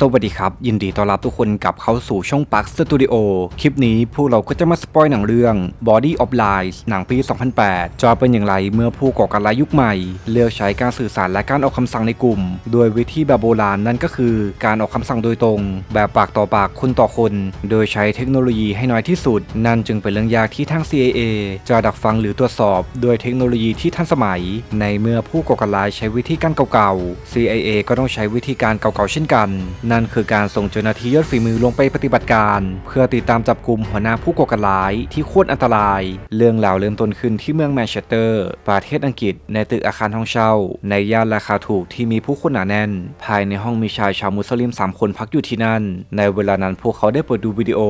สวัสดีครับ ยินดีต้อนรับทุกคนกลับเข้าสู่ช่องปักสตูดิโอคลิปนี้พวกเราก็จะมาสปอยหนังเรื่อง Body of Lies หนังปี 2008 จะเป็นอย่างไรเมื่อผู้ก่อการร้ายยุคใหม่ เลือกใช้การสื่อสารและการออกคำสั่งในกลุ่ม โดยวิธีแบบโบราณนั่นก็คือ การออกคำสั่งโดยตรง แบบปากต่อปากคนต่อคน โดยใช้เทคโนโลยีให้น้อยที่สุด นั่นจึงเป็นเรื่องยากที่ทาง CIA จะดักฟังหรือตรวจสอบ โดยเทคโนโลยีที่ทันสมัย ในเมื่อผู้ก่อการร้ายใช้วิธีการเก่าๆ CIA ก็ต้องใช้วิธีการเก่าๆเช่นกันนั่นคือการส่งเจ้าหน้าที่ยอดฝีมือลงไปปฏิบัติการ เพื่อติดตามจับกลุ่มหัวหน้าผู้ก่อการร้ายที่โคตรอันตราย เรื่องราวเริ่มต้นขึ้นที่เมืองแมนเชสเตอร์ ประเทศอังกฤษ ในตึกอาคารห้องเช่า ในย่านราคาถูกที่มีผู้คนหนาแน่น ภายในห้องมีชายชาวมุสลิม 3 คนพักอยู่ที่นั่น ในเวลานั้นพวกเขาได้เปิดดูวิดีโอ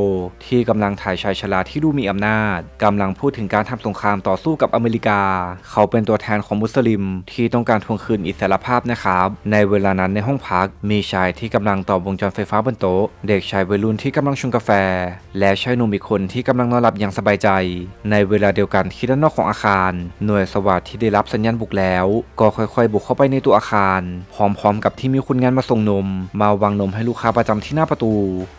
ที่กำลังถ่ายชายชราที่ดูมีอำนาจกำลังพูดถึงการทำสงครามต่อสู้กับอเมริกา เขาเป็นตัวแทนของมุสลิม ที่ต้องการทวงคืนอิสรภาพนะครับในเวลานั้นในห้องพักมีชายที่กำลังต่อวงจรไฟฟ้าบนโต๊ะ เด็กชายวัยรุ่นที่กำลังชงกาแฟ และชายหนุ่มอีกคนที่กำลังนอนหลับอย่างสบายใจ ในเวลาเดียวกันที่ด้านนอกของอาคาร หน่วยสวัสดที่ได้รับสัญญาณบุกแล้ว ก็ค่อยๆ บุกเข้าไปในตัวอาคารพร้อมๆ กับที่มีคนงานมาส่งนม มาวางนมให้ลูกค้าประจำที่หน้าประตู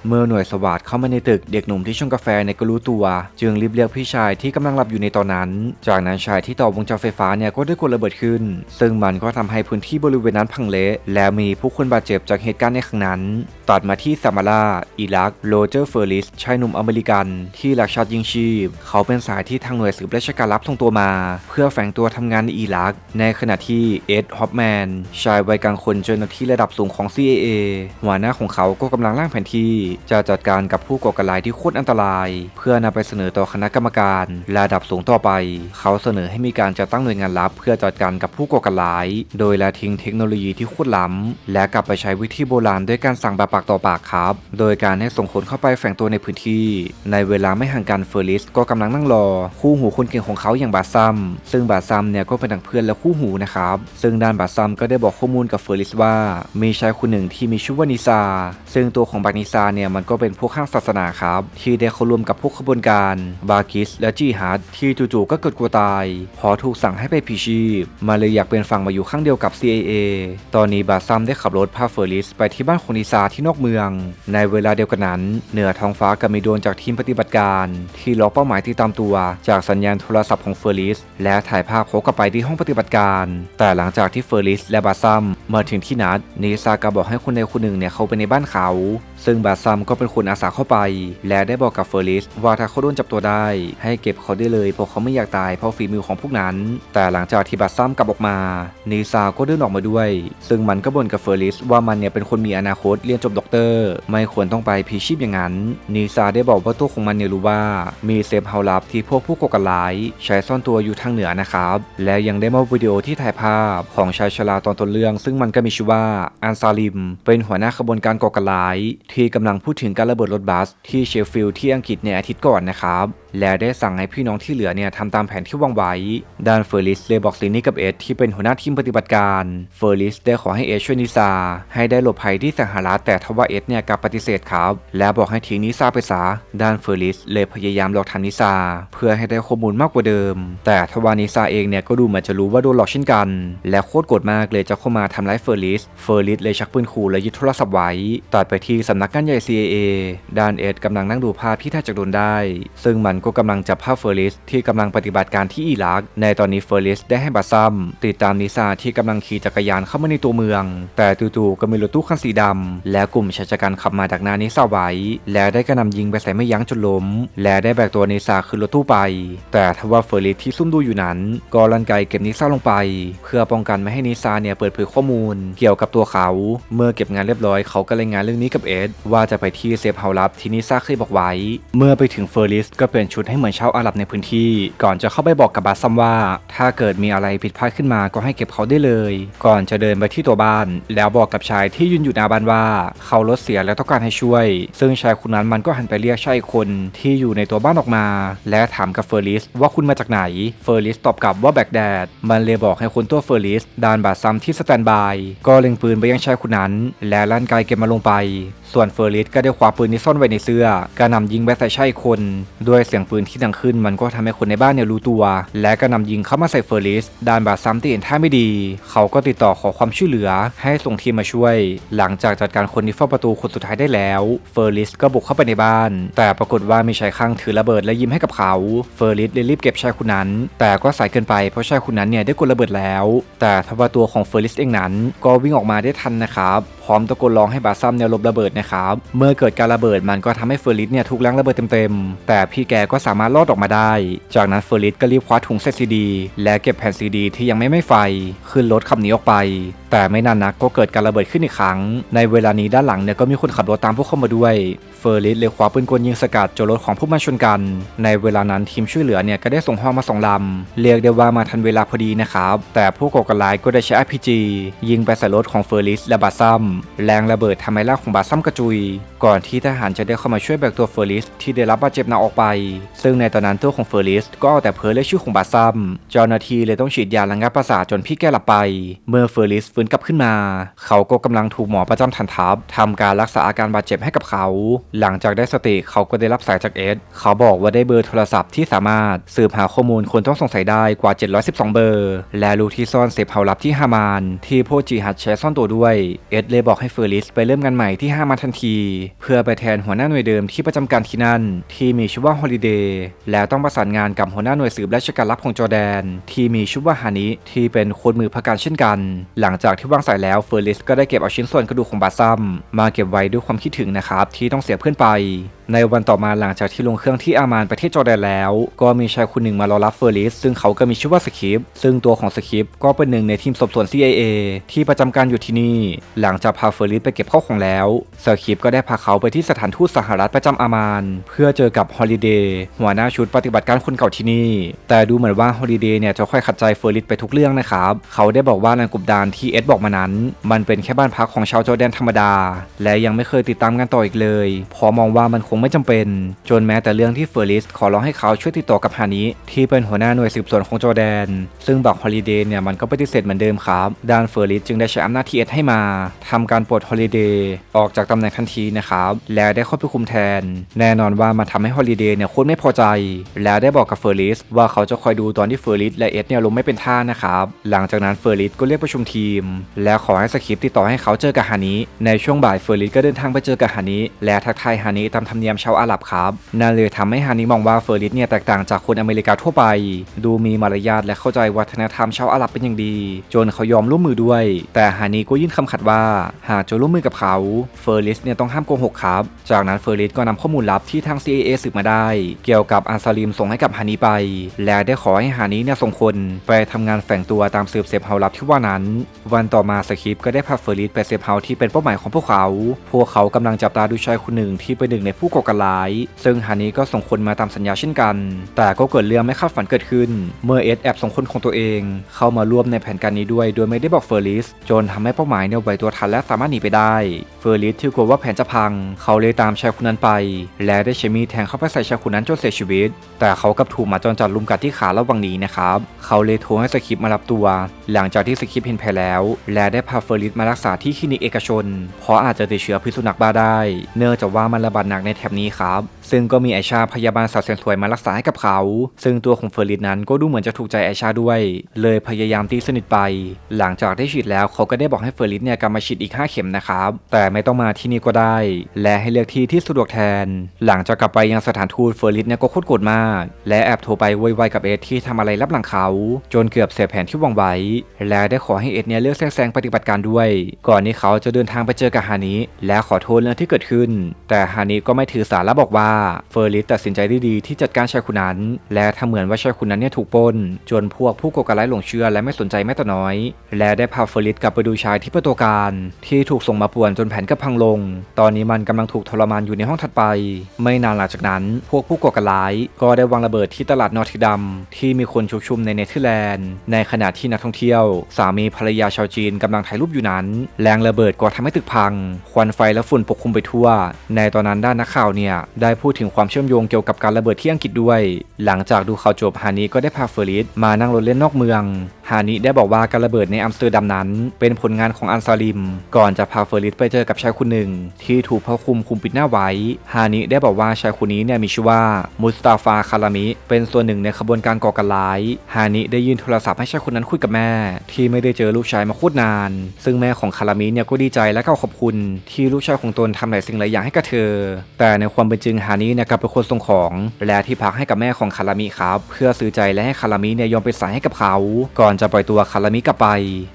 เมื่อหน่วยสวัสดเข้ามาในตึกเด็กหนุ่มที่ชงกาแฟในก็รู้ตัว จึงรีบเรียกพี่ชายที่กำลังหลับอยู่ในตอนนั้น จากนั้นชายที่ต่อวงจรไฟฟ้าเนี่ยก็ได้กดระเบิดขึ้น ซึ่งมันก็ทำให้พื้นที่บริเวณนั้นพังเละและมีผู้คนบาดเจ็บจากเหตุการณ์ในครั้งนั้นตัดมาที่ซามาราอิรัก โรเจอร์เฟอร์ลิส ชายหนุ่มอเมริกัน ที่หลักชาติยิงชีพ เขาเป็นสายที่ทางหน่วยสืบราชการลับส่งตัวมา เพื่อแฝงตัวทำงานในอิรัก ในขณะที่เอ็ด ฮอปแมน ชายวัยกลางคนเจ้าหน้าที่ระดับสูงของ CIA หัวหน้าของเขาก็กำลังร่างแผนที่ จะจัดการกับผู้ก่อการร้ายที่โคตรอันตราย เพื่อนำไปเสนอต่อคณะกรรมการระดับสูงต่อไป เขาเสนอให้มีการจัดตั้งหน่วยงานลับ เพื่อจัดการกับผู้ก่อการร้าย โดยละทิ้งเทคโนโลยีที่โคตรล้ำและกลับไปใช้วิธีโบราณด้วยการสั่งแบบปากต่อปากครับ โดยการให้ส่งคนเข้าไปแฝงตัวในพื้นที่ ในเวลาไม่ห่างกันเฟอร์ลิสก็กำลังนั่งรอ คู่หูคนเก่งของเขาอย่างบาซัม ซึ่งบาซัมเนี่ยก็เป็นทั้งเพื่อนและคู่หูนะครับ ซึ่งด้านบาซัมก็ได้บอกข้อมูลกับเฟอร์ลิสว่า มีชายคนหนึ่งที่มีชื่อว่านิซา ซึ่งตัวของบานิซาเนี่ยมันก็เป็นพวกข้างศาสนาครับ ที่ได้เข้าร่วมกับพวกขบวนการบากิสและจีฮัดที่จู่ๆก็เกิดกลัวตาย พอถูกสั่งให้ไปพีชีพ มาเลยอยากเป็นฝั่งมาอยู่ข้างเดียวกับ CIA ตอนนี้บาซัมได้ขับรถพาเฟอร์ลิสไปที่บ้านขอนิซาที่นอกเมือง ในเวลาเดียวกันนั้น เหนือท้องฟ้าก็มีโดนจากทีมปฏิบัติการ ที่ล็อกเป้าหมายที่ตามตัว จากสัญญาณโทรศัพท์ของเฟอร์ลิส และถ่ายภาพเขากลับไปที่ห้องปฏิบัติการ แต่หลังจากที่เฟอร์ลิสและบาซัมมาถึงที่นัดนิซาก็บอกให้คนใดคนหนึ่งเนี่ยเข้าไปในบ้านเขา ซึ่งบาซัมก็เป็นคนอาสาเข้าไป และได้บอกกับเฟอร์ลิสว่าถ้าเขาโดนจับตัวได้ ให้เก็บเขาได้เลยเพราะเขาไม่อยากตายเพราะฝีมือของพวกนั้น แต่หลังจากที่บาซัมกลับออกมานิซาก็เดินออกมาด้วย ซึ่งมันก็บ่นกับเฟอร์ลิสว่ามันเนี่ยเป็นคนมีอนาคตเรียนจบด็อกเตอร์ ไม่ควรต้องไปพีชีพอย่างนั้นนิซาได้บอกว่าตัวของมันเนี่ยรู้ว่า มีเซฟเฮาลับที่พวกผู้ก่อการร้าย ใช้ซ่อนตัวอยู่ทางเหนือนะครับ และยังได้มอบวิดีโอที่ถ่ายภาพของชายชราตอนต้นเรื่อง ซึ่งมันก็มีชื่อว่าอันซาลิม เป็นหัวหน้าขบวนการก่อการร้าย ที่กำลังพูดถึงการระเบิดรถบัส ที่เชฟฟิลด์ที่อังกฤษในอาทิตย์ก่อนนะครับ และได้สั่งให้พี่น้องที่เหลือเนี่ยทำตามแผนที่วางไว้ ด้านเฟอร์ลิสเลยบอกซินนี่กับเอ็ดที่เป็นหัวหน้าทีมปฏิบัติการเฟอร์ลิสได้ขอให้เอ็ดช่วยนิซาให้ได้หลบภัยที่สหรัฐแต่ทว่าเอ็ดเนี่ยกลับปฏิเสธครับ และบอกให้ทิ้งนิซาไปซะด้านเฟอร์ลิสเลยพยายามหลอกทำนิซาเพื่อให้ได้ข้อมูลมากกว่าเดิม แต่ทว่านิซาเองเนี่ยก็ดูเหมือนจะรู้ว่าโดนหลอกเช่นกัน และโคตรโกรธมากเลยจะเข้ามาทำร้ายเฟอร์ลิสเฟอร์ลิสเลยชักปืนขู่และยึดโทรศัพท์ไว้ตัดไปที่สำนักงานใหญ่ CIA ด้านเอ็ดกำลังนั่งดูภาพที่ถ่ายจากโดนได้ ซึ่งมันก็กำลังจับภาพเฟอร์ลิสที่กำลังปฏิบัติการที่อิรัก ในตอนนี้เฟอร์ลิสได้ให้บาซัมติดตามนิซาที่กำลังขี่จักรยานเข้ามาในตัวเมือง แต่จู่ๆก็มีรถตู้คันสีดำและกลุ่มชายชะกันขับมาดักหน้านิซาไว้ และได้กระหนำยิงไปใส่ไม่ยั้งจนล้ม และได้แบกตัวนิซาขึ้นรถตู้ไป แต่ทว่าเฟอร์ลิสที่ซุ่มดูอยู่นั้น ก็ลันไกเก็บนิซาลงไป เพื่อป้องกันไม่ให้นิซาเนี่ยเปิดเผยข้อมูล เกี่ยวกับตัวเขา เมื่อเก็บงานเรียบร้อยเขาก็รายงานเรื่องนี้กับเอ็ดว่าจะไปที่เซฟเฮาลับที่นิซาเคยบอกไว้ เมื่อไปถึงเฟอร์ลิสก็เปลี่ยนชุดให้เหมือนชาวอาหรับในพื้นที่ ก่อนจะเข้าไปบอกกับบาซัมว่า ถ้าเกิดมีอะไรผิดพลาดขึ้นมาก็ให้เก็บเขาได้เลย ก่อนจะเดินไปที่ตัวบ้าน แล้วบอกกับชายที่ยืนอยู่หน้าบ้านว่า เขารถเสียแล้วต้องการให้ช่วย ซึ่งชายคนนั้นมันก็หันไปเรียกชายคนที่อยู่ในตัวบ้านออกมา และถามกับเฟอร์ลิสว่าคุณมาจากไหน เฟอร์ลิสตอบกลับว่าแบกแดด มันเลยบอกให้คนตัวเฟอร์ลิสดานบาซัมที่สแตนบาย ก็เล็งปืนไปยังชายคนนั้น และลั่นไกเก็บมาลงไป ส่วนเฟอร์ริสก็ได้คว้าปืนที่ซ่อนไว้ในเสื้อกระหนำยิงไปใส่ชายคนด้วยเสียงปืนที่ดังขึ้นมันก็ทำให้คนในบ้านเนี่ยรู้ตัว และกระหนำยิงเข้ามาใส่เฟอร์ริสดานบาซัมที่เห็นท่าไม่ดี เขาก็ติดต่อขอความช่วยเหลือให้ส่งทีมมาช่วย หลังจากจัดการคนที่เฝ้าประตูคนสุดท้ายได้แล้ว เฟอร์ริสก็บุกเข้าไปในบ้าน แต่ปรากฏว่ามีชายข้างถือระเบิดและยิ้มให้กับเขา เฟอร์ริสเลยรีบเก็บชายคนนั้น แต่ก็สายเกินไปเพราะชายคนนั้นเนี่ยได้กดระเบิดแล้ว แต่ทว่าตัวของเฟอร์ริสเองนั้น ก็วิ่งออกมาได้ทันนะครับ พร้อมตะโกนร้องให้บาซัมเนี่ยลบระเบิดนะครับเมื่อเกิดการระเบิดมันก็ทำให้เฟอร์ริสเนี่ยถูกแรงระเบิดเต็มๆ แต่พี่แกก็สามารถรอดออกมาได้ จากนั้นเฟอร์ริสก็รีบคว้าถุงเซตซีดี และเก็บแผ่นซีดี ที่ยังไม่ไหม้ไฟ ขึ้นรถขับหนีออกไป แต่ไม่นานนักก็เกิดการระเบิดขึ้นอีกครั้ง ในเวลานี้ด้านหลังเนี่ยก็มีคนขับรถตามพวกเขามาด้วย เฟอร์ริสเลยคว้าปืนกลยิงสกัดจนรถของผู้มาชนกัน ในเวลานั้นทีมช่วยเหลือเนี่ยก็ได้ส่งฮอมาสองลำ เรียกได้ว่ามาทันเวลาพอดีนะครับ แต่ผู้ก่อการร้ายก็ได้ใช้ RPG ยิงไปใส่รถของเฟอร์ริสและบาซัม แรงระเบิดทำให้ร่างของบาซัมกระจุย ก่อนที่ทหารจะได้เข้ามาช่วยแบกตัวเฟอร์ริสที่ได้รับบาดเจ็บหนักออกไป ซึ่งในตอนนั้นตัวของเฟอร์ริสก็เอาแต่เพ้อเรียกชื่อของบาซัม เจ้าหน้าที่เลยต้องฉีดยาระงับประสาทจนพี่แกหลับไป เมื่อเฟอร์ริสฟื้นกลับขึ้นมา เขาก็กำลังถูกหมอประจำฐานทัพทำการรักษาอาการบาดเจ็บให้กับเขา หลังจากได้สติเขาก็ได้รับสายจากเอ็ดเขาบอกว่าได้เบอร์โทรศัพท์ที่สามารถสืบหาข้อมูลคนต้องสงสัยได้กว่า 712 เบอร์ และรู้ที่ซ่อนเซฟเฮาลับที่ฮามาน ที่พวกจิฮัดใช้ซ่อนตัวด้วย เอ็ดเลยบอกให้เฟอร์ริสไปเริ่มงานใหม่ที่ฮามานทันที เพื่อไปแทนหัวหน้าหน่วยเดิมที่ประจำการที่นั่น ที่มีชื่อว่าฮอลิเดย์แล้วต้องประสานงานกับหัวหน้าหน่วยสืบราชการลับของจอแดน ที่มีชื่อว่าฮานิที่เป็นคนมือพการเช่นกัน หลังจากที่วางสายแล้วเฟอร์ลิสก็ได้เก็บเอาชิ้นส่วนกระดูกของบาซัมมาเก็บไว้ด้วยความคิดถึงนะครับที่ต้องเสียเพื่อนไปในวันต่อมาหลังจากที่ลงเครื่องที่อามานประเทศจอร์แดนแล้ว ก็มีชายคนหนึ่งมารอรับเฟอร์ริส ซึ่งเขาก็มีชื่อว่าสคิปซึ่งตัวของสคิปก็เป็นหนึ่งในทีมสอบสวน CIA ที่ประจำการอยู่ที่นี่ หลังจากพาเฟอร์ริสไปเก็บข้าวของแล้วสคิปก็ได้พาเขาไปที่สถานทูตสหรัฐประจำอามาน เพื่อเจอกับฮอลิเดย์หัวหน้าชุดปฏิบัติการคนเก่าที่นี่ แต่ดูเหมือนว่าฮอลิเดย์เนี่ยจะค่อยขัดใจเฟอร์ริสไปทุกเรื่องนะครับเขาได้บอกว่าแรงกบดานที่เอ็ดบอกมานั้น มันเป็นแค่บ้านพักของชาวจอร์แดนธรรมดา และยังไม่เคยติดตามกันต่ออีกเลย พอมองว่ามันคงไม่จำเป็น จนแม้แต่เรื่องที่เฟอร์ริสขอร้องให้เขาช่วยติดต่อกับฮานิที่เป็นหัวหน้าหน่วยสืบสวนของจอแดน ซึ่งบอกฮอลิเดย์เนี่ยมันก็ปฏิเสธเหมือนเดิมครับด้านเฟอร์ริสจึงได้ใช้อำนาจทีเอสให้มาทำการปลดฮอลิเดย์ออกจากตำแหน่งทันทีนะครับและได้เข้าไปคุมแทน แน่นอนว่ามันทำให้ฮอลิเดย์เนี่ยโคตรไม่พอใจ แล้วได้บอกกับเฟอร์ริสว่าเขาจะคอยดูตอนที่เฟอร์ริสและเอสเนี่ยลงไม่เป็นท่านะครับหลังจากนั้นเฟอร์ริสก็เรียกประชุมทีม และขอให้สคริปต์ติดต่อให้เขาเจอกับฮานิในช่วงบ่ายเฟอร์ริสก็เดินทางไปเจอกับฮานิและทักทายฮานิตามธรรมเนียมชาวอาหรับครับนั่นเลยทำให้ฮานิมองว่าเฟอร์ริสเนี่ยแตกต่างจากคนอเมริกาทั่วไป ดูมีมารยาทและเข้าใจวัฒนธรรมชาวอาหรับเป็นอย่างดี จนเขายอมร่วมมือด้วย แต่ฮานิก็ยื่นคำขัดว่า หากจะร่วมมือกับเขาเฟอร์ริสเนี่ยต้องห้ามโกหกครับ จากนั้นเฟอร์ริสก็นำข้อมูลลับที่ทาง CIA สืบมาได้ เกี่ยวกับอันซาลิมส่งให้กับฮานิไป และได้ขอให้ฮานิเนี่ยส่งคนไปทำงานแฝงตัวตามสืบเซฟเฮาลับที่ว่านั้น วันต่อมาสคริปก็ได้พาเฟอร์ริสไปเซฟเฮาที่เป็นเป้าหมายของพวกเขา พวกเขากำลังจับตาดูชายคนหนึ่งที่เป็นหนึ่งในผู้ก่อการร้าย ซึ่งฮานิก็ส่งคนมาตามสัญญาเช่นกัน แต่ก็เกิดเรื่องไม่คาดฝันเกิดขึ้น เมื่อเอสแอบส่งคนของตัวเอง เข้ามาร่วมในแผนการนี้ด้วยโดยไม่ได้บอกเฟอร์ลิส จนทำให้เป้าหมายเนี่ยไหวตัวทันและสามารถหนีไปได้ อร์ลิสที่กลัวว่าแผนจะพัง เขาเลยตามชายคนนั้นไป และได้ใช้มีดแทงเข้าไปใส่ชายคนนั้นจนเสียชีวิต แต่เขากลับถูกหมาจรจัดลุมกัดที่ขาระหว่างหนีนะครับ เขาเลยโทรให้สคริปมารับตัว หลังจากที่สคริปเห็นแผลแล้ว และได้พาเฟอร์ลิสมารักษาที่คลินิกเอกชน เพราะอาจจะติดเชื้อพิษสุนัขบ้าได้ เนื่องจากว่ามันระบาดหนักในแถบนี้ครับ ซึ่งก็มีไอชาพยาบาลสาวแสนสวยมารักษาให้กับเขา ซึ่งตัวของเฟอร์ริสนั้นก็ดูเหมือนจะถูกใจไอชาด้วย เลยพยายามตีสนิทไป หลังจากได้ฉีดแล้วเขาก็ได้บอกให้เฟอร์ริสเนี่ยกลับมาฉีดอีก 5 เข็มนะครับ แต่ไม่ต้องมาที่นี่ก็ได้ และให้เลือกที่ที่สะดวกแทน หลังจากกลับไปยังสถานทูตเฟอร์ริสเนี่ยก็โคตรโกรธมาก และแอบโทรไปโวยวายกับเอสที่ทำอะไรรับหลังเขา จนเกือบเสียแผนที่วางไว้ และได้ขอให้เอสเนี่ยเลือกแซงปฏิบัติการด้วย ก่อนที่เขาจะเดินทางไปเจอกับฮานิและขอโทษเรื่องที่เกิดขึ้น แต่ฮานิก็ไม่ถือสาและบอกว่าเฟอร์ริสตัดสินใจได้ดีที่จัดการชายคนนั้น และทำเหมือนว่าชายคนนั้นเนี่ยถูกปล้น จนพวกผู้ก่อการร้ายหลงเชื่อและไม่สนใจแม้แต่น้อย และได้พาเฟอร์ริสกลับไปดูชายที่ประตูการ ที่ถูกส่งมาป่วนจนแผนก็พังลง ตอนนี้มันกำลังถูกทรมานอยู่ในห้องถัดไป ไม่นานหลังจากนั้น พวกผู้ก่อการร้าย ก็ได้วางระเบิดที่ตลาดนอร์ทิดัมที่มีคนชุกชุมในเนเธอร์แลนด์ ในขณะที่นักท่องเที่ยว สามีภรรยาชาวจีนกำลังถ่ายรูปอยู่นั้น แรงระเบิดก็ทำให้ตึกพัง ควันไฟและฝุ่นปกคลุมไปทั่ว ในตอนนั้นด้านนักข่าวเนี่ยได้พููดถึงความเชื่อมโยงเกี่ยวกับการระเบิดที่อังกฤษด้วย หลังจากดูข่าวจบฮานีก็ได้พาเฟอร์ริสมานั่งรถเล่นนอกเมืองฮานิได้บอกว่าการระเบิดในอัมสเตอร์ดัมนั้น เป็นผลงานของอันซาลิม ก่อนจะพาเฟอร์ลิสไปเจอกับชายคนหนึ่ง ที่ถูกผ้าคลุมคุมปิดหน้าไว้ ฮานิได้บอกว่าชายคนนี้เนี่ยมีชื่อว่ามุสตาฟาคารามิ เป็นส่วนหนึ่งในขบวนการก่อการร้าย ฮานิได้ยื่นโทรศัพท์ให้ชายคนนั้นคุยกับแม่ ที่ไม่ได้เจอลูกชายมาโคตรนาน ซึ่งแม่ของคารามิเนี่ยก็ดีใจและก็ขอบคุณ ที่ลูกชายของตนทำหลายสิ่งหลายอย่างให้กับเธอ แต่ในความเป็นจริงฮานิเนี่ยกลับเป็นคนส่งของ และที่พักให้กับแม่ของคารามิครับ เพื่อซื้อใจและให้คารามิเนี่ยยอมเป็นสายให้กับเขา ก่อนจะปล่อยตัวคารามิกลับไป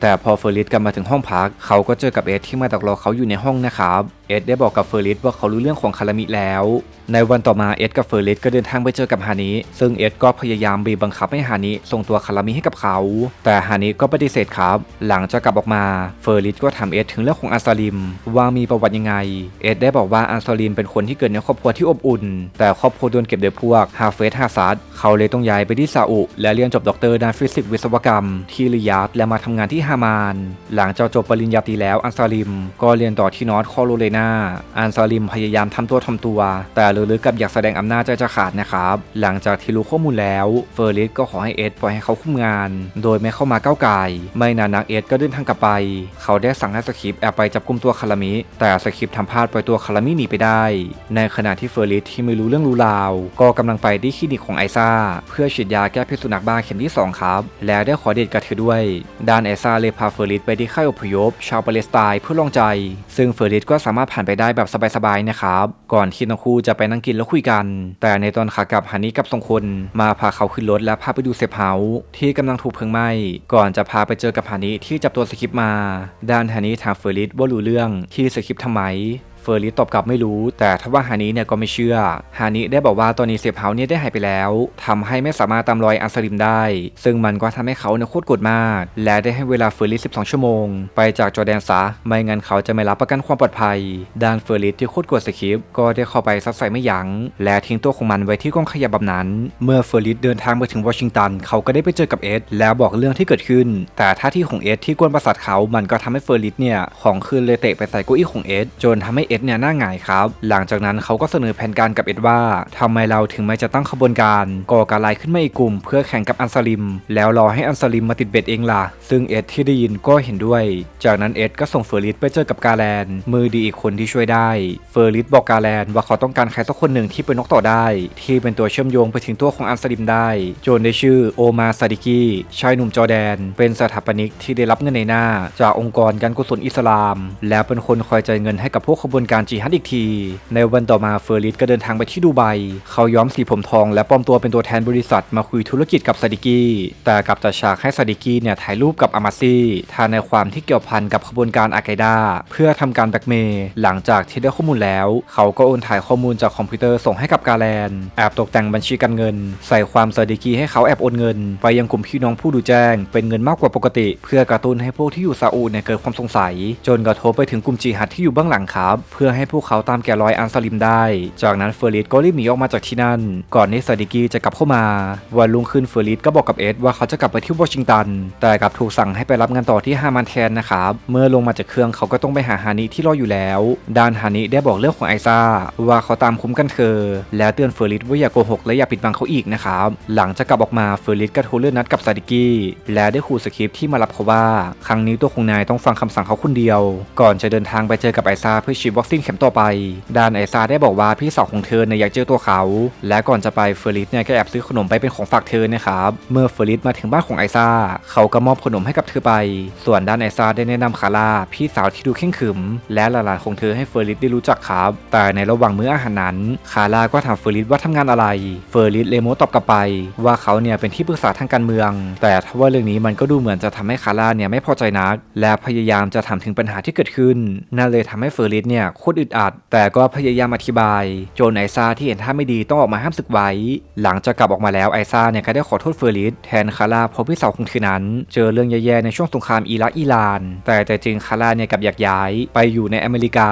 แต่พอเฟอร์ริสกลับมาถึงห้องพัก เขาก็เจอกับเอสที่มาดักรอเขาอยู่ในห้องนะครับ เอ็ดได้บอกกับเฟอร์ริสว่าเขารู้เรื่องของคารามิแล้ว ในวันต่อมาเอ็ดกับเฟอร์ริสก็เดินทางไปเจอกับฮานิซึ่งเอ็ดก็พยายามบีบบังคับให้ฮานิส่งตัวคารามิให้กับเขา แต่ฮานิก็ปฏิเสธครับ หลังจากกลับออกมาเฟอร์ริสก็ถามเอ็ดถึงเรื่องของอันซาลิม ว่ามีประวัติยังไง เอ็ดได้บอกว่าอันซาลิมเป็นคนที่เกิดในครอบครัวที่อบอุ่น แต่ครอบครัวโดนเก็บโดยพวกฮาเฟสฮาซัดเขาเลยต้องย้ายไปที่ซาอุและเรียนจบด็อกเตอร์ด้านฟิสิกส์วิศวกรรมที่ริยาดและมาทำงานที่ฮามาน หลังจากจบปริญญาตรีแล้วอันซาลิม ก็เรียนต่อที่นอร์ทคอโรไลนาอันซาลิมพยายามทำตัวทำตัว แต่ลึกๆกับอยากแสดงอำนาจใจจะขาดนะครับ หลังจากที่รู้ข้อมูลแล้วเฟอร์ริสก็ขอให้เอ็ดปล่อยให้เขาคุมงาน โดยไม่เข้ามาก้าวไก่ไม่นานนักเอ็ดก็เดินทางกลับไป เขาได้สั่งให้สคริปแอบไปจับกุมตัวคารามิ แต่สคริปทำพลาดปล่อยตัวคารามิหนีไปได้ ในขณะที่เฟอร์ริสที่ไม่รู้เรื่องรู้ราว ก็กำลังไปที่คลินิกของไอซ่าเพื่อฉีดยาแก้พิษสุนัขบ้าเข็มที่ 2 ครับ แล้วได้ขอเดทกับเธอด้วย ด้านไอซ่าเลยพาเฟอร์ริสไปที่ค่ายอพยพ ชาวปาเลสไตน์เพื่อลองใจ ซึ่งเฟอร์ริสก็สามารถผ่านไปได้แบบสบายๆนะครับ ก่อนที่ทั้งคู่จะไปนั่งกินแล้วคุยกัน แต่ในตอนขากลับฮันนี่กับสองคนมาพาเขาขึ้นรถและพาไปดูเซฟเฮาส์ที่กำลังถูกเพลิงไหม้ ก่อนจะพาไปเจอกับฮันนี่ที่จับตัวสคริปมา ด้านฮันนี่ถามเฟอร์ริสว่ารู้เรื่องที่สคริปต์ทำไม เฟอร์ริสตอบกลับไม่รู้ แต่ถ้าว่าฮานิเนี่ยก็ไม่เชื่อ ฮานิได้บอกว่าตอนนี้เซฟเฮาเนี่ยได้หายไปแล้วทำให้ไม่สามารถตามรอยอัสลิมได้ ซึ่งมันก็ทำให้เขาเนี่ยโคตรโกรธมาก และได้ให้เวลาเฟอร์ริส 12 ชั่วโมง ไปจากจอแดนซะ ไม่งั้นเขาจะไม่รับประกันความปลอดภัย ด้านเฟอร์ริสที่โคตรโกรธสคริปก็ได้เข้าไปซัดใส่ไม่ยัง้ง และทิ้งตัวของมันไว้ที่กองขยะแบบนั้น เมื่อเฟอร์ริสเดินทางมาถึงวอชิงตัน เขาก็ได้ไปเจอกับเอ็ดแล้วบอกเรื่องที่เกิดขึ้น แต่ท่าที่ของเอ็ดที่กวนประสาทเขา มันก็ทำให้เฟอร์ริสเนี่ยของคืนเลยเตะไปใส่เก้าอี้ของเอ็ดจนทำให้เอ็ดเนี่ยหน้าหงายครับ หลังจากนั้นเขาก็เสนอแผนการกับเอ็ดว่าทำไมเราถึงไม่จะตั้งขบวนการ ก่อการร้ายขึ้นมาอีกกลุ่ม เพื่อแข่งกับอันซาลิม แล้วรอให้อันซาลิมมาติดเบ็ดเองล่ะ ซึ่งเอ็ดที่ได้ยินก็เห็นด้วย จากนั้นเอ็ดก็ส่งเฟอร์ริสไปเจอกับกาแลน มือดีอีกคนที่ช่วยได้ เฟอร์ริสบอกกาแลนว่าเขาต้องการใครสักคนหนึ่งที่เป็นนกต่อได้ ที่เป็นตัวเชื่อมโยงไปถึงตัวของอันซาลิมได้ โจนได้ชื่อโอมาซาดิกีชายหนุ่มจอแดน เป็นสถาปนิกที่ได้รับเงินในหน้า จากองค์กรการกุศลอิสลาม และเป็นคนคอยจ่ายเงินให้กับพวกขบวนการจิฮัดอีกที ในวันต่อมาเฟอร์ริสก็เดินทางไปที่ดูไบ เขาย้อมสีผมทองและปลอมตัวเป็นตัวแทนบริษัทมาคุยธุรกิจกับซาดิกีแต่กลับจัดฉากให้ซาดิกีเนี่ยถ่ายรูปกับอามาซีทานในความที่เกี่ยวพันกับขบวนการอาไกดาเพื่อทำการแบล็กเมย์หลังจากที่ได้ข้อมูลแล้ว เขาก็โอนถ่ายข้อมูลจากคอมพิวเตอร์ส่งให้กับกาแลนแอบตกแต่งบัญชีการเงิน ใส่ความซาดิกีให้เขาแอบโอนเงิน ไปยังกลุ่มพี่น้องผู้ดูแจ้ง เป็นเงินมากกว่าปกติ เพื่อกระตุ้นให้พวกที่อยู่ซาอุเนี่ยเกิดความสงสัย จนกระทบไปถึงกลุ่มจีฮัดที่อยู่เบื้องหลังครับเพื่อให้พวกเขาตามแกะรอยอันซาลิมได้ จากนั้นเฟอร์ริสก็รีบหนีออกมาจากที่นั่น ก่อนที่ซาดิกีจะกลับเข้ามา วันรุ่งขึ้นเฟอร์ริสก็บอกกับเอ็ดว่าเขาจะกลับไปที่วอชิงตัน แต่กลับถูกสั่งให้ไปรับงานต่อที่ฮามันแทนนะครับ เมื่อลงมาจากเครื่องเขาก็ต้องไปหาฮานิที่รออยู่แล้วด้านฮานิได้บอกเรื่องของไอซ่าว่าเขาตามคุ้มกันเธอ แล้วเตือนเฟอร์ริสว่าอย่าโกหกและอย่าปิดบังเขาอีกนะครับ หลังจากกลับออกมาเฟอร์ริสก็โทรเลื่อนนัดกับซาดิกีและได้ขู่สคริปที่มารับเขาว่า ครั้งนี้ตัวของนายต้องฟังคำสั่งเขาคนเดียว ก่อนจะเดินทางไปเจอกับไอซ่าเพื่อฉีดวัคซีนเข็มต่อไปด้านไอซาได้บอกว่าพี่สาวของเธอเนี่ยอยากเจอตัวเขา และก่อนจะไปเฟอร์ริสเนี่ยก็แอบซื้อขนมไปเป็นของฝากเธอนะครับเมื่อเฟอร์ริสมาถึงบ้านของไอซาเขาก็มอบขนมให้กับเธอไป ส่วนด้านไอซาได้แนะนำคาร่าพี่สาวที่ดูเข่งขึม และหลานๆของเธอให้เฟอร์ริสได้รู้จักครับ แต่ในระหว่างมื้ออาหารนั้นคาร่าก็ถามเฟอร์ริสว่าทำงานอะไร เฟอร์ริสเลโมตอบกลับไป ว่าเขาเนี่ยเป็นที่ปรึกษาทางการเมือง แต่ถ้าว่าเรื่องนี้มันก็ดูเหมือนจะทำให้คาร่าเนี่ยไม่พอใจนัก และพยายามจะถามถึงปัญหาที่เกิดขึ้นนั่นเลยทำให้เฟอร์ริสเนี่ยโคตรอึดอัด แต่ก็พยายามอธิบายโจนไอซ่าที่เห็นท่าไม่ดีต้องออกมาห้ามศึกไว้ หลังจากกลับออกมาแล้วไอซ่าเนี่ยก็ได้ขอโทษเฟอร์ริสแทนคาร่าเพราะพี่สาวของเธอนั้น เจอเรื่องแย่ๆในช่วงสงครามอิรักอิหร่าน แต่แต่จริงคาร่าเนี่ยกับอยากย้าย ไปอยู่ในอเมริกา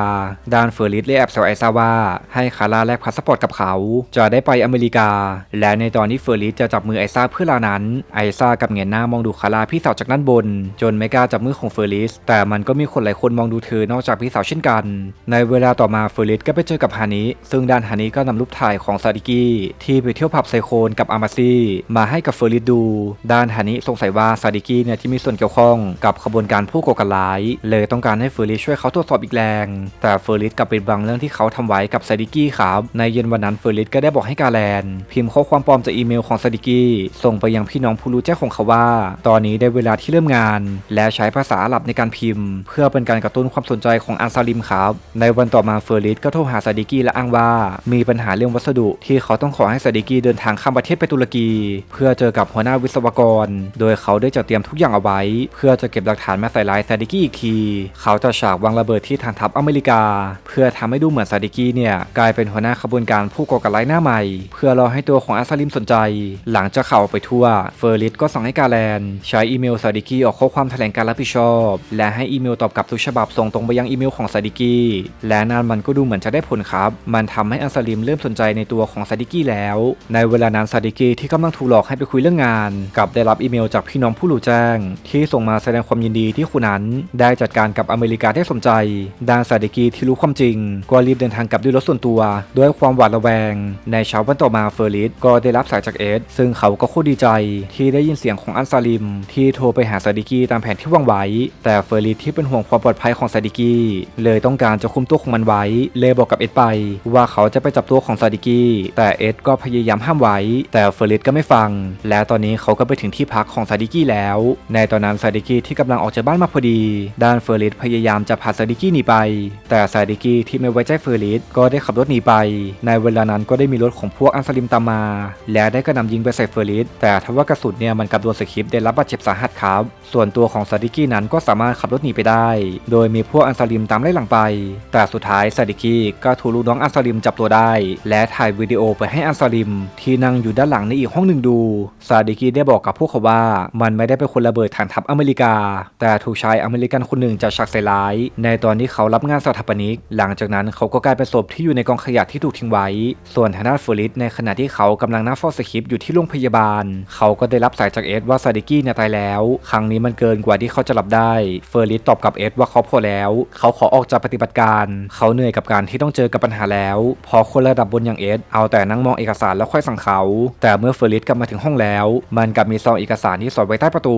ด้านเฟอร์ริสเลยแอบแซวไอซ่าว่า ให้คาร่าแลกพาสปอร์ตกับเขา จะได้ไปอเมริกา และในตอนที่เฟอร์ริสจะจับมือไอซ่าเพื่อลานั้นไอซ่ากับเงยหน้ามองดูคาร่าพี่สาวจากด้านบน จนไม่กล้าจับมือของเฟอร์ริสแต่มันก็มีคนหลายคนมองดูเธอนอกจากพี่สาวเช่นกันในเวลาต่อมาเฟอร์ริสก็ไปเจอกับฮานิซึ่งด้านฮานิก็นำรูปถ่ายของซาดิกี้ที่ไปเที่ยวผับไซโคนกับอามาซีมาให้กับเฟอร์ริสดู ด้านฮานิสงสัยว่าซาดิกี้เนี่ยที่มีส่วนเกี่ยวข้องกับขบวนการผู้ก่อการร้าย เลยต้องการให้เฟอร์ริสช่วยเขาตรวจสอบอีกแรง แต่เฟอร์ริสกลับปิดบังเรื่องที่เขาทำไว้กับซาดิกี้ครับในเย็นวันนั้นเฟอร์ริสก็ได้บอกให้กาแลน พิมพ์ข้อความปลอมจากอีเมลของซาดิกี้ส่งไปยังพี่น้องผู้รู้แจ้งของเขาว่า ตอนนี้ได้เวลาที่เริ่มงาน และใช้ภาษาอาหรับในการพิมพ์ เพื่อเป็นการกระตุ้นความสนใจของอันซาลิมครับในวันต่อมาเฟอร์ริสก็โทรหาซาดิกีและอ้างว่า มีปัญหาเรื่องวัสดุที่เขาต้องขอให้ซาดิกีเดินทางข้ามประเทศไปตุรกี เพื่อเจอกับหัวหน้าวิศวกร โดยเขาได้จัดเตรียมทุกอย่างเอาไว้ เพื่อจะเก็บหลักฐานมาใส่ร้ายซาดิกีอีกที เขาจะฉากวางระเบิดที่ฐานทัพอเมริกา เพื่อทำให้ดูเหมือนซาดิกีเนี่ยกลายเป็นหัวหน้าขบวนการผู้ก่อการร้ายหน้าใหม่ เพื่อรอให้ตัวของอัสลิมสนใจ หลังจากข่าวไปทั่วเฟอร์ริสก็สั่งให้กาแลนใช้อีเมลซาดิกีออกข้อความแถลงการรับผิดชอบ และให้อีเมลตอบกลับทุกฉบับส่งตรงไปยังอีเมลของซาดิกีและนั่นมันก็ดูเหมือนจะได้ผลครับ มันทำให้อัสลิมเริ่มสนใจในตัวของซาดิกี้แล้ว ในเวลานั้นซาดิกี้ที่กำลังถูกหลอกให้ไปคุยเรื่องงานกับได้รับอีเมลจากพี่น้องผู้รู้แจ้ง ที่ส่งมาแสดงความยินดีที่คุณนั้น ได้จัดการกับอเมริกาได้สมใจด้านซาดิกี้ที่รู้ความจริง ก็รีบเดินทางกลับด้วยรถส่วนตัว ด้วยความหวาดระแวง ในเช้าวันต่อมาเฟอร์ริสก็ได้รับสายจากเอสซึ่งเขาก็โคตรดีใจ ที่ได้ยินเสียงของอันซาลิม ที่โทรไปหาซาดิกี้ตามแผนที่วางไว้ แต่เฟอร์ริสที่เป็นห่วงความปลอดภัยของซาดิกี้เลยต้องการจะคุมตัวของมันไว้ เลยบอกกับเอสไป ว่าเขาจะไปจับตัวของซาดิกี้แต่เอสก็พยายามห้ามไว้ แต่เฟอร์ริสก็ไม่ฟัง และตอนนี้เขาก็ไปถึงที่พักของซาดิกี้แล้ว ในตอนนั้นซาดิกี้ที่กำลังออกจากบ้านมาพอดี ด้านเฟอร์ริสพยายามจะพาซาดิกี้หนีไป แต่ซาดิกี้ที่ไม่ไว้ใจเฟอร์ริสก็ได้ขับรถหนีไป ในเวลานั้นก็ได้มีรถของพวกอันสลิมตามมา และได้กระหนำยิงไปใส่เฟอร์ริสแต่ทว่ากระสุนเนี่ยมันกับโดนสคริปได้รับบาดเจ็บสาหัสครับ ส่วนตัวของซาดิกี้นั้นก็สามารถขับรถหนีไปได้ โดยมีพวกอันสลิมตามไล่หลังไปแต่สุดท้ายซาดิกีก็ถูกลูกน้องอันสลิมจับตัวได้ และถ่ายวิดีโอไปให้อันสลิม ที่นั่งอยู่ด้านหลังในอีกห้องหนึ่งดูซาดิกีได้บอกกับพวกเขาว่า มันไม่ได้เป็นคนระเบิดฐานทัพอเมริกา แต่ถูกชายอเมริกันคนหนึ่งจะชักใส่ร้าย ในตอนที่เขารับงานสถาปนิก หลังจากนั้นเขาก็กลายเป็นศพที่อยู่ในกองขยะที่ถูกทิ้งไว้ ส่วนทางด้านเฟอร์ริสในขณะที่เขากำลังนั่งเฝ้าสคริปอยู่ที่โรงพยาบาล เขาก็ได้รับสายจากเอสว่าซาดิกี้เนี่ยตายแล้ว ครั้งนี้มันเกินกว่าที่เขาจะรับได้ เฟอร์ริสตอบกับเอสว่าเขาพอแล้ว เขาขอออกจากปฏิบัติการเขาเหนื่อยกับการที่ต้องเจอกับปัญหาแล้ว พอคนระดับบนอย่างเอสเอาแต่นั่งมองเอกสารแล้วค่อยสั่งเขา แต่เมื่อเฟอร์ริสกลับมาถึงห้องแล้ว มันกลับมีซองเอกสารที่สอดไว้ใต้ประตู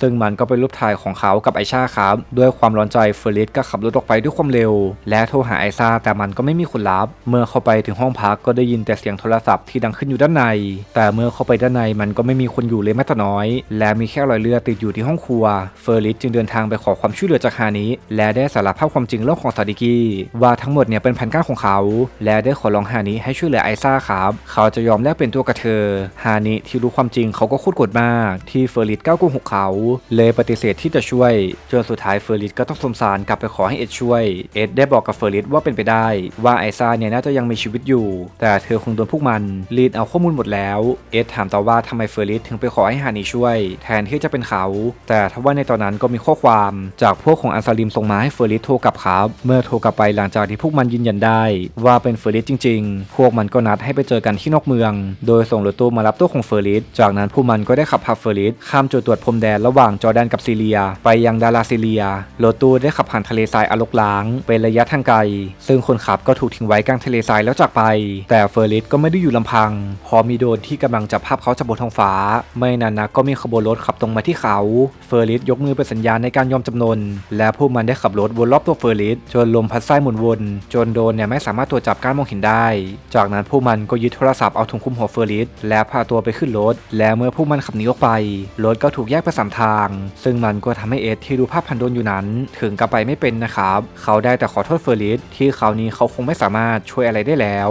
ซึ่งมันก็เป็นรูปถ่ายของเขากับไอชาครับด้วยความร้อนใจเฟอร์ริสก็ขับรถออกไปด้วยความเร็ว และโทรหาไอซาแต่มันก็ไม่มีคนรับ เมื่อเข้าไปถึงห้องพักก็ได้ยินแต่เสียงโทรศัพท์ที่ดังขึ้นอยู่ด้านใน แต่เมื่อเข้าไปด้านในมันก็ไม่มีคนอยู่เลยแม้แต่น้อย และมีแค่รอยเลือดติดอยู่ที่ห้องครัว เฟอร์ริสจึงเดินทางไปขอความช่วยเหลือจากฮานิและได้สารภาพความจริงเรื่องของซาดิกี้ว่าทั้งหมดเนี่ยเป็นแผนการของเขา และได้ขอร้องฮานิให้ช่วยเหลือไอซ่าครับ เขาจะยอมแลกเป็นตัวกับเธอ ฮานิที่รู้ความจริงเขาก็คตรโกรธมาก ที่เฟอร์ริสก้าวโกหกเขา เลยปฏิเสธที่จะช่วยจนสุดท้ายเฟอร์ริสก็ต้องสมสารกลับไปขอให้เอ็ดช่วย เอ็ดได้บอกกับเฟอร์ริสว่าเป็นไปได้ ว่าไอซ่าเนี่ยน่าจะยังมีชีวิตอยู่ แต่เธอคงโดนพวกมันรีดเอาข้อมูลหมดแล้ว เอ็ดถามต่อว่าทำไมเฟอร์ริสถึงไปขอให้ฮานิช่วย แทนที่จะเป็นเขา แต่ทว่าในตอนนั้นก็มีข้อความ จากพวกของอันซาลิมส่งมาให้เฟอร์ริสโทรกลับครับ เมื่อโทรกลับไปหลังจากที่พวกมันยืนยันได้ ว่าเป็นเฟอร์ริสจริง ๆ พวกมันก็นัดให้ไปเจอกันที่นอกเมือง โดยส่งรถตู้มารับตัวของเฟอร์ริสจากนั้นพวกมันก็ได้ขับพาเฟอร์ริสข้ามจุดตรวจพรมแดนระหว่างจอร์แดนกับซีเรีย ไปยังดาราซีเรียรถตู้ได้ขับผ่านทะเลทรายอลกล้าง เป็นระยะทางไกล ซึ่งคนขับก็ถูกทิ้งไว้กลางทะเลทรายแล้วจากไป แต่เฟอร์ริสก็ไม่ได้อยู่ลำพัง พอมีโดนที่กำลังจับภาพเขาจากบนท้องฟ้า ไม่นานนักก็มีขบวนรถขับตรงมาที่เขาเฟอร์ริสยกมือเป็นสัญญาณในการยอมจำนน และพวกมันได้ขับรถวนรอบตัวเฟอร์ริสจนลมพัดไส้หมุนวนจนโดนเนี่ยไม่สามารถตรวจจับการมองเห็นได้ จากนั้นผู้มันก็ยึดโทรศัพท์เอาถุงคุมหัวเฟอร์ริสและพาตัวไปขึ้นรถ และเมื่อผู้มันขับหนีออกไปรถก็ถูกแยกไปสามทาง ซึ่งมันก็ทำให้เอ็ดที่ดูภาพพันโดนอยู่นั้น ถึงกับไปไม่เป็นนะครับ เขาได้แต่ขอโทษเฟอร์ริสที่คราวนี้เขาคงไม่สามารถช่วยอะไรได้แล้ว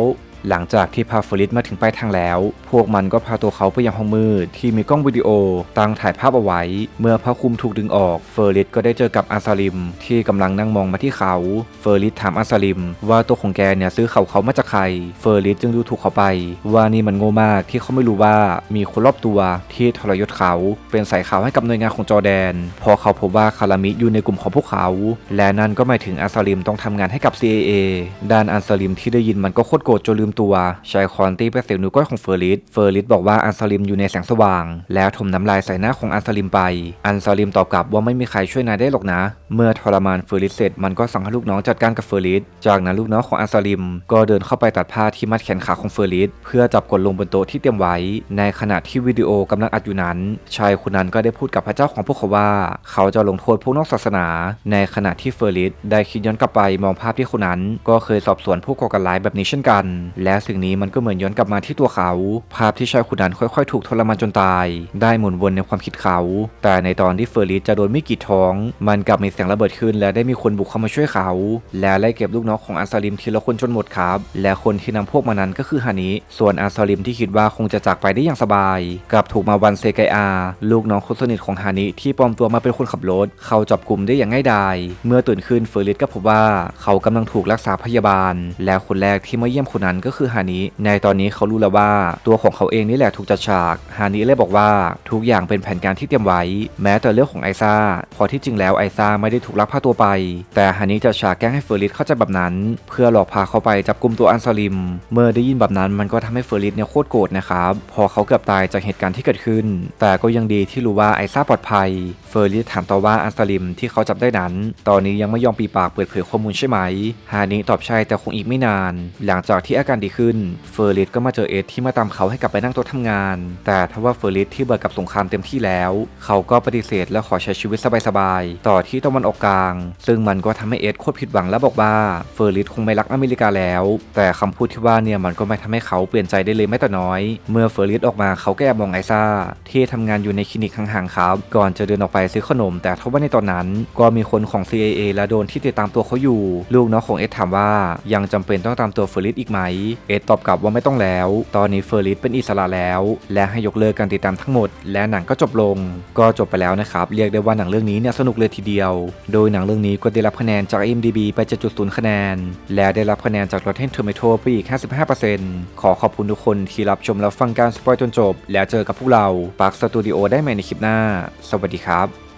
หลังจากที่พาเฟอริสมาถึงปลายทางแล้ว พวกมันก็พาตัวเขาไปยังห้องมืดที่มีกล้องวิดีโอตั้งถ่ายภาพเอาไว้ เมื่อผ้าคลุมถูกดึงออก เฟอริสก็ได้เจอกับอาซาลิม ที่กำลังนั่งมองมาที่เขา เฟอริสถามอาซาลิม ว่าตัวของแกเนี่ยซื้อเขาเขามาจากใคร เฟอริสจึงดูถูกเขาไป ว่านี่มันโง่มากที่เขาไม่รู้ว่ามีคนรอบตัวที่ทรยศเขาเป็นสายข่าวให้กับหน่วยงานของจอแดน พอเขาพบว่าคารามิอยู่ในกลุ่มของพวกเขา และนั่นก็หมายถึงอาซาลิมต้องทำงานให้กับ CIA ด้านอาซาลิมที่ได้ยินมันก็โคตรโกรธจนลืมมตัวใช้คอนตีไปเสียวนิ้วก้อยของเฟอร์ลิสเฟอร์ลิสบอกว่าอันซาลิมอยู่ในแสงสว่าง แล้วถมน้ำลายใส่หน้าของอันซาลิมไป อันซาลิมตอบกลับว่าไม่มีใครช่วยนายได้หรอกนะ เมื่อทรมานเฟอร์ลิสเสร็จมันก็สั่งให้ลูกน้องจัดการกับเฟอร์ลิสจากนั้นลูกน้องของอันซาลิม ก็เดินเข้าไปตัดผ้าที่มัดแขนขาของเฟอร์ลิสเพื่อจับกดลงบนโต๊ะที่เตรียมไว้ ในขณะที่วิดีโอกำลังอัดอยู่นั้น ชายคนนั้นก็ได้พูดกับพระเจ้าของพวกเขาว่า เขาจะลงโทษพวกนอกศาสนา ในขณะที่เฟอร์ลิสได้คิดย้อนกลับไปมองภาพที่คนนั้น ก็เคยสอบสวนผู้ก่อการร้ายแบบนี้เช่นกันและสิ่งนี้มันก็เหมือนย้อนกลับมาที่ตัวเขา ภาพที่ชายคนนั้นค่อยๆ ถูกทรมานจนตาย ได้หมุนวนในความคิดเขา แต่ในตอนที่เฟอร์ลิสจะโดนไม่กรีดท้อง มันกลับมีเสียงระเบิดขึ้น และได้มีคนบุกเข้ามาช่วยเขา และไล่เก็บลูกน้องของอันซาลิมทีละคนจนหมดครับ และคนที่นำพวกมานั้นก็คือฮานิส่วนอันซาลิมที่คิดว่าคงจะจากไปได้อย่างสบาย กลับถูกมาวันเซไกอาลูกน้องคนสนิทของฮานิที่ปลอมตัวมาเป็นคนขับรถ เขาจับกลุ่มได้อย่างง่ายดาย เมื่อตื่นขึ้นเฟอร์ลิสก็พบว่า เขากำลังถูกรักษาพยาบาล และคนแรกที่มาเยี่ยมคนนั้นก็็คือฮานิในตอนนี้เขารู้แล้วว่าตัวของเขาเองนี่แหละถูกจัดฉากฮานิเลยบอกว่าทุกอย่างเป็นแผนการที่เตรียมไว้ แม้แต่เรื่องของไอซ่าพอที่จริงแล้วไอซ่าไม่ได้ถูกลักพาตัวไป แต่ฮานิจัดฉากแกล้งให้เฟอร์ลิสเข้าใจแบบนั้น เพื่อหลอกพาเขาไปจับกลุ่มตัวอันซาลิม เมื่อได้ยินแบบนั้นมันก็ทำให้เฟอร์ลิสเนี่ยโคตรโกรธนะครับพอเขาเกือบตายจากเหตุการณ์ที่เกิดขึ้น แต่ก็ยังดีที่รู้ว่าไอซ่าปลอดภัยเฟอร์ลิสถามต่อว่าอันซาลิมที่เขาจับได้นั้น ตอนนี้ยังไม่ยอมปีปากเปิดเผยข้อมูลใช่ไหมฮานิตอบใช่แต่คงอีกไม่นาน หลังจากที่อาการดีขึ้น เฟอร์ลิสก็มาเจอเอ็ดที่มาตามเขาให้กลับไปนั่งโต๊ะทำงาน แต่ทว่าเฟอร์ลิสที่เบื่อกับสงครามเต็มที่แล้ว เขาก็ปฏิเสธและขอใช้ชีวิตสบายๆ ต่อที่ตะวันออกกลาง ซึ่งมันก็ทำให้เอ็ดโคตรผิดหวังและบอกว่าเฟอร์ลิสคงไม่รักอเมริกาแล้ว แต่คำพูดที่ว่าเนี่ยมันก็ไม่ทำให้เขาเปลี่ยนใจได้เลยแม้แต่น้อย เมื่อเฟอร์ลิสออกมาเขาก็แอบมองไอซ่าที่ทำงานอยู่ในคลินิกห่างๆครับ ก่อนจะเดินออกไปซื้อขนม แต่ทว่าในตอนนั้น ก็มีคนของ CIA และโดนที่ติดตามตัวเขาอยู่ ลูกน้องของเอ็ดถามว่ายังจำเป็นต้องตามตัวเฟอร์ลิสอีกไหมเอ็ดตอบกลับว่าไม่ต้องแล้ว ตอนนี้เฟอร์ลิสเป็นอิสระแล้ว และให้ยกเลิกการติดตามทั้งหมด และหนังก็จบลง ก็จบไปแล้วนะครับ เรียกได้ว่าหนังเรื่องนี้เนี่ยสนุกเลยทีเดียว โดยหนังเรื่องนี้ก็ได้รับคะแนนจาก IMDb ไป 7.0 คะแนน และได้รับคะแนนจาก Rotten Tomato ไปอีก 55%ขอขอบคุณทุกคนที่รับชมและฟังการสปอยจนจบ แล้วเจอกับพวกเราปักสตูดิโอได้ใหม่ในคลิปหน้า สวัสดีครับ